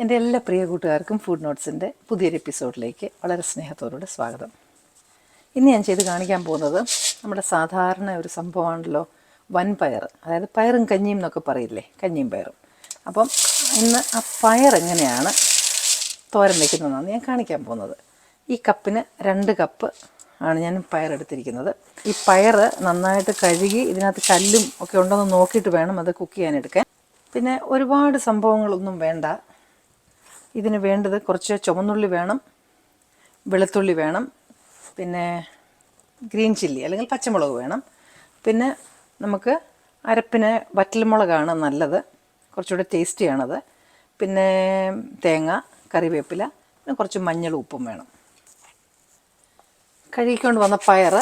എന്റെ എല്ലാ പ്രിയ കൂട്ടുകാർക്കും ഫുഡ് നോട്ട്സിന്റെ പുതിയൊരു എപ്പിസോഡിലേക്ക് വളരെ സ്നേഹത്തോടുകൂടെ സ്വാഗതം. ഇന്ന് ഞാൻ ചെയ്ത് കാണിക്കാൻ പോകുന്നത് നമ്മുടെ സാധാരണ ഒരു സംഭവമാണല്ലോ വൻപയർ അതായത് പയറും കഞ്ഞിയും എന്നൊക്കെ പറയില്ലേ കഞ്ഞിയും പയറും. അപ്പം ഇന്ന് ആ പയർ എങ്ങനെയാണ് തോരൻ വയ്ക്കുന്നതെന്നാണ് ഞാൻ കാണിക്കാൻ പോകുന്നത്. ഈ കപ്പിന് രണ്ട് കപ്പ് ആണ് ഞാൻ പയർ എടുത്തിരിക്കുന്നത്. ഈ പയർ നന്നായിട്ട് കഴുകി ഇതിനകത്ത് കല്ലും ഒക്കെ ഉണ്ടോ എന്ന് നോക്കിയിട്ട് വേണം അത് കുക്ക് ചെയ്യാനെടുക്കാൻ പിന്നെ ഒരുപാട് സംഭവങ്ങളൊന്നും വേണ്ട. ഇതിന് വേണ്ടത് കുറച്ച് ചുവന്നുള്ളി വേണം വെളുത്തുള്ളി വേണം പിന്നെ ഗ്രീൻ ചില്ലി അല്ലെങ്കിൽ പച്ചമുളക് വേണം. പിന്നെ നമുക്ക് അരപ്പിന് വറ്റൽമുളകാണ് നല്ലത് കുറച്ചുകൂടെ ടേസ്റ്റിയാണത്. പിന്നെ തേങ്ങ കറിവേപ്പില പിന്നെ കുറച്ച് മഞ്ഞൾ ഉപ്പും വേണം. കഴുകിക്കൊണ്ട് വന്ന പയർ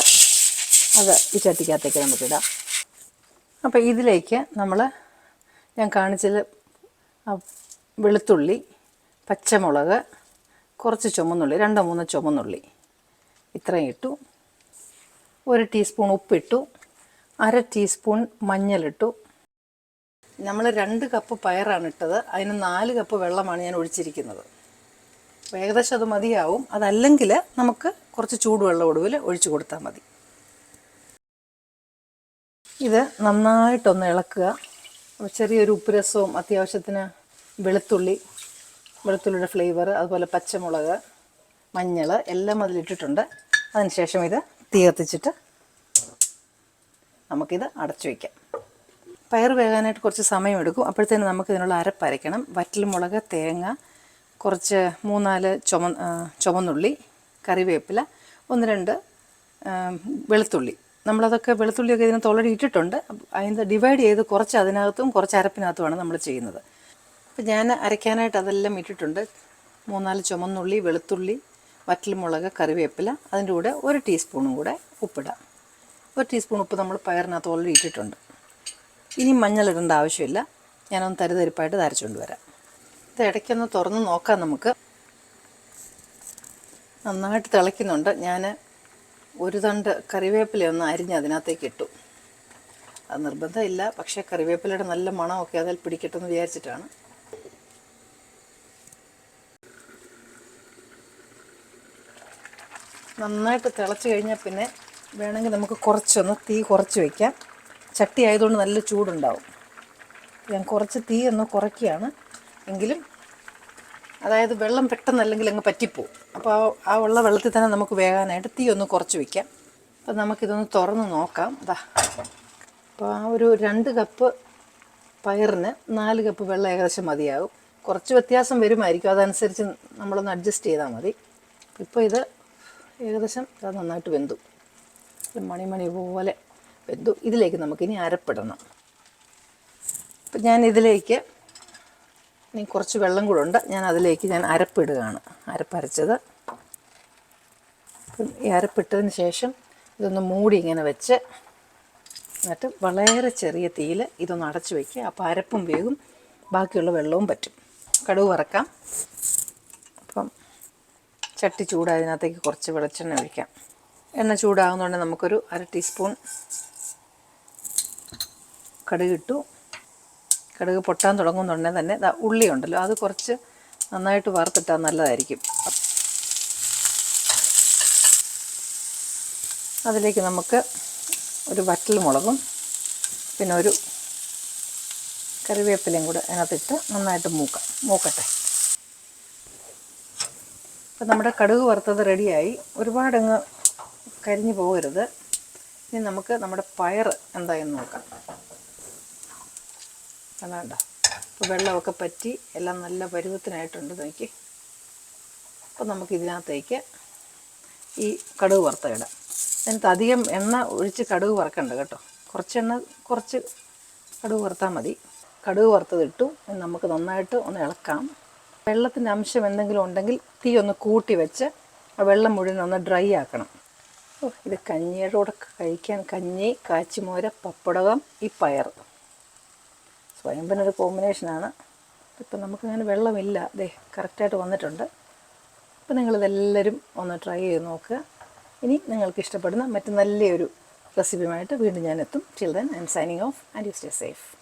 അത് ഈ ചട്ടിക്കകത്തേക്ക് നമുക്കിടാം അപ്പോൾ ഇതിലേക്ക് നമ്മൾ ഞാൻ കാണിച്ചത് വെളുത്തുള്ളി പച്ചമുളക് കുറച്ച് ചുമന്നുള്ളി രണ്ടോ മൂന്നോ ചുമന്നുള്ളി. ഇത്രയും ഇട്ടു. ഒരു ടീസ്പൂൺ ഉപ്പിട്ടു. അര ടീസ്പൂൺ മഞ്ഞളിട്ടു. നമ്മൾ രണ്ട് കപ്പ് പയറാണ് ഇട്ടത്. അതിന് നാല് കപ്പ് വെള്ളമാണ് ഞാൻ ഒഴിച്ചിരിക്കുന്നത്. ഏകദേശം അത് മതിയാവും. അതല്ലെങ്കിൽ നമുക്ക് കുറച്ച് ചൂടുവെള്ളം ഒടുവിൽ ഒഴിച്ചു കൊടുത്താൽ മതി. ഇത് നന്നായിട്ടൊന്ന് ഇളക്കുക. ചെറിയൊരു ഉപ്പ് രസവും അത്യാവശ്യത്തിന് വെളുത്തുള്ളി വെളുത്തുള്ളിയുടെ ഫ്ലേവർ അതുപോലെ പച്ചമുളക് മഞ്ഞൾ എല്ലാം അതിലിട്ടിട്ടുണ്ട് അതിനുശേഷം ഇത് തീ കത്തിച്ചിട്ട് നമുക്കിത് അടച്ചു വയ്ക്കാം പയർ വേകാനായിട്ട് കുറച്ച് സമയമെടുക്കും. അപ്പോഴത്തേന് നമുക്ക് ഇതിനുള്ള അരപ്പരയ്ക്കണം വറ്റൽമുളക് തേങ്ങ കുറച്ച് മൂന്നാൽ ചുമ ചുമന്നുള്ളി കറിവേപ്പില ഒന്ന് രണ്ട് വെളുത്തുള്ളി. നമ്മളതൊക്കെ വെളുത്തുള്ളിയൊക്കെ ഇതിനകത്ത് ഓൾറെഡി ഇട്ടിട്ടുണ്ട്. അതിന് ഡിവൈഡ് ചെയ്ത് കുറച്ച് അതിനകത്തും കുറച്ച് അരപ്പിനകത്തുമാണ് നമ്മൾ ചെയ്യുന്നത്. അപ്പം ഞാൻ അരയ്ക്കാനായിട്ട് അതെല്ലാം ഇട്ടിട്ടുണ്ട്. മൂന്നാൽ ചുമന്നുള്ളി വെളുത്തുള്ളി വറ്റൽമുളക് കറിവേപ്പില അതിന്റെ കൂടെ ഒരു ടീസ്പൂണും കൂടെ ഉപ്പിടാം. ഒരു ടീസ്പൂൺ ഉപ്പ് നമ്മൾ പയറിനകത്ത് ഓൾറെഡി ഇട്ടിട്ടുണ്ട്. ഇനി മഞ്ഞൾ ഇടേണ്ട ആവശ്യമില്ല. ഞാനൊന്ന് തരിതരിപ്പായിട്ട് തരച്ചുകൊണ്ട് വരാം. ഇത് ഇടയ്ക്കൊന്ന് തുറന്ന് നോക്കാം നമുക്ക്. നന്നായിട്ട് തിളയ്ക്കുന്നുണ്ട്. ഞാൻ ഒരു തണ്ട് കറിവേപ്പിലയൊന്ന് അരിഞ്ഞ് അതിനകത്തേക്ക് ഇട്ടു. അത് നിർബന്ധമില്ല. പക്ഷേ കറിവേപ്പിലയുടെ നല്ല മണമൊക്കെ അതിൽ പിടിക്കട്ടെന്ന് വിചാരിച്ചിട്ടാണ്. നന്നായിട്ട് തിളച്ച് കഴിഞ്ഞാൽ പിന്നെ വേണമെങ്കിൽ നമുക്ക് കുറച്ചൊന്ന് തീ കുറച്ച് വയ്ക്കാം ചട്ടി ആയതുകൊണ്ട് നല്ല ചൂടുണ്ടാവും. ഞാൻ കുറച്ച് തീ ഒന്ന് കുറയ്ക്കുകയാണ്. എങ്കിലും അതായത് വെള്ളം പെട്ടെന്ന് അല്ലെങ്കിൽ അങ്ങ് പറ്റിപ്പോവും. അപ്പോൾ ആ ഉള്ള വെള്ളത്തിൽ തന്നെ നമുക്ക് വേകാനായിട്ട് തീ ഒന്ന് കുറച്ച് വയ്ക്കാം അപ്പോൾ നമുക്കിതൊന്ന് തുറന്ന് നോക്കാം. അതാ അപ്പോൾ ആ ഒരു രണ്ട് കപ്പ് പയറിന് നാല് കപ്പ് വെള്ളം ഏകദേശം മതിയാകും. കുറച്ച് വ്യത്യാസം വരുമായിരിക്കും. അതനുസരിച്ച് നമ്മളൊന്ന് അഡ്ജസ്റ്റ് ചെയ്താൽ മതി. ഇപ്പോൾ ഇത് ഏകദേശം അത് നന്നായിട്ട് വെന്തു. മണിമണി പോലെ വെന്തു. ഇതിലേക്ക് നമുക്കിനി അരപ്പിടണം. അപ്പം ഞാൻ ഇതിലേക്ക് ഇനി കുറച്ച് വെള്ളം കൂടെ ഉണ്ട്. ഞാൻ അതിലേക്ക് ഞാൻ അരപ്പിടുകയാണ്. അരപ്പരച്ചത്. അപ്പം ഈ അരപ്പിട്ടതിന് ശേഷം ഇതൊന്ന് മൂടി ഇങ്ങനെ വെച്ച് എന്നിട്ട് വളരെ ചെറിയ തീയിൽ ഇതൊന്ന് അടച്ചു വയ്ക്കുക അപ്പോൾ അരപ്പും വേഗം ബാക്കിയുള്ള വെള്ളവും പറ്റും. കടുവ് വറക്കാം. ചട്ടി ചൂടായതിനകത്തേക്ക് കുറച്ച് വെളിച്ചെണ്ണ ഒഴിക്കാം. എണ്ണ ചൂടാകുന്നതുകൊണ്ട് നമുക്കൊരു അര ടീസ്പൂൺ കടുക് ഇട്ടു. കടുക് പൊട്ടാൻ തുടങ്ങുന്നുണ്ടെങ്കിൽ തന്നെ ഉള്ളി ഉണ്ടല്ലോ അത് കുറച്ച് നന്നായിട്ട് വറുത്തിട്ടാൽ നല്ലതായിരിക്കും. അതിലേക്ക് നമുക്ക് ഒരു വറ്റൽ മുളകും പിന്നെ ഒരു കറിവേപ്പിലയും കൂടെ അതിനകത്തിട്ട് നന്നായിട്ട് മൂക്കാം. മൂക്കട്ടെ. അപ്പം നമ്മുടെ കടുക് വറുത്തത് റെഡിയായി. ഒരുപാടങ്ങ് കരിഞ്ഞു പോകരുത്. ഇനി നമുക്ക് നമ്മുടെ പയർ എന്തായെന്ന് നോക്കാം. അതാണ്ട. ഇപ്പോൾ വെള്ളമൊക്കെ പറ്റി എല്ലാം നല്ല പരുവത്തിനായിട്ടുണ്ട് നോക്കി. അപ്പം നമുക്ക് ഇതിനകത്തേക്ക് ഈ കടുക് വറുത്ത ഇടാം അതിനകത്ത് അധികം എണ്ണ ഒഴിച്ച് കടുക് വറക്കണ്ട കേട്ടോ. കുറച്ച് എണ്ണ കുറച്ച് കടുക് വറുത്താൽ മതി. കടുക് വറുത്തതിട്ടു. നമുക്ക് നന്നായിട്ട് ഒന്ന് ഇളക്കാം. വെള്ളത്തിന്റെ അംശം എന്തെങ്കിലും ഉണ്ടെങ്കിൽ തീ ഒന്ന് കൂട്ടി വെച്ച് ആ വെള്ളം മുഴുവൻ ഒന്ന് ഡ്രൈ ആക്കണം. ഓ ഇത് കഞ്ഞിയുടെ കഴിക്കാൻ കഞ്ഞി കാച്ചിമോര പപ്പടകം ഈ പയർ. സ്വയംഭനൊരു കോമ്പിനേഷനാണ്. ഇപ്പം നമുക്കങ്ങനെ വെള്ളമില്ല. ദേ കറക്റ്റായിട്ട് വന്നിട്ടുണ്ട്. അപ്പം നിങ്ങളിതെല്ലാവരും ഒന്ന് ട്രൈ ചെയ്ത് നോക്കുക. ഇനി നിങ്ങൾക്ക് ഇഷ്ടപ്പെടുന്ന മറ്റു നല്ലൊരു റെസിപ്പിയുമായിട്ട് വീണ്ടും ഞാൻ എത്തും. Chill then signing off and you stay safe